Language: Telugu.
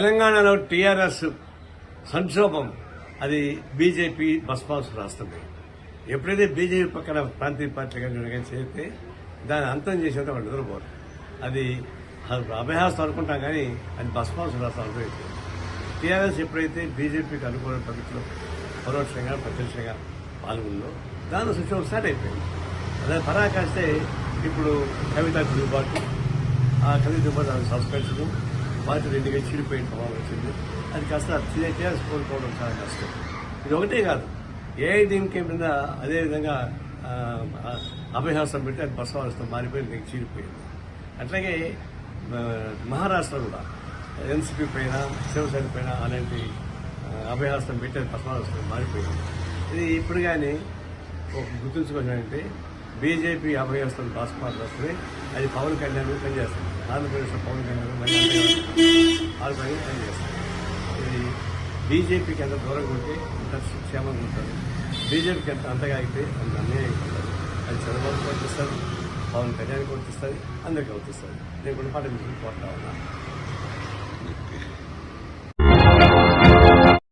తెలంగాణలో టీఆర్ఎస్ సంక్షోభం అది బీజేపీ బస్పాస్ రాష్ట్రమే ఎప్పుడైతే బీజేపీ పక్కన ప్రాంతీయ పార్టీలు కానీ చేస్తే దాన్ని అంతం చేసేంత వాళ్ళు నిద్రపోరు. అది అభయహాస్తం అనుకుంటాం కానీ అది బస్పాస్ రాష్ట్రం అనుభవించింది టీఆర్ఎస్ ఎప్పుడైతే బీజేపీకి అనుకూల పద్ధతిలో పరోక్షంగా ప్రత్యక్షంగా పాల్గొందో దాని సంక్షోభం స్టార్ట్ అయిపోయింది. అదే పరాకాస్తే ఇప్పుడు కవిత దిగుబాటు ఆ కవిత దిగుబాటు అది సస్పెన్షన్ పార్టీ రెండుగా చీడిపోయిన ప్రభావం వచ్చింది. అది కాస్త టీఆర్ఎస్ కోరుకోవడం చాలా కష్టం. ఇది ఒకటే కాదు. ఏఐడిఎంకే మీద అదేవిధంగా ఆ, అభయహాసం పెట్టి అది బసవాసం మారిపోయి నీకు చీడిపోయింది అట్లాగే మహారాష్ట్ర కూడా ఎన్సీపీ పైన శివసేన పైన అలాంటి ఆ, పెట్టి అది బసవాసం మారిపోయింది. ఇది ఇప్పుడు కానీ ఒక గుర్తుంచుకోవాలంటే బీజేపీ అభయహస్తం బాస్పాట్ వస్తుంది. అది పవన్ కళ్యాణ్ పనిచేస్తుంది. ఆంధ్రప్రదేశ్లో పవన్ కళ్యాణ్ మార్గంగా పనిచేస్తాం ఇది బీజేపీకి ఎంత దూరంగా ఉంటే అంత క్షేమంగా ఉంటుంది. బీజేపీకి ఎంత అంతగా అయితే అంత అన్యాయం ఉంటారు అది చంద్రబాబు వర్తిస్తుంది పవన్ కళ్యాణ్ వర్తిస్తుంది అందరికీ వర్తిస్తుంది నేను కూడా పాటించి కోరుతా ఉన్నాను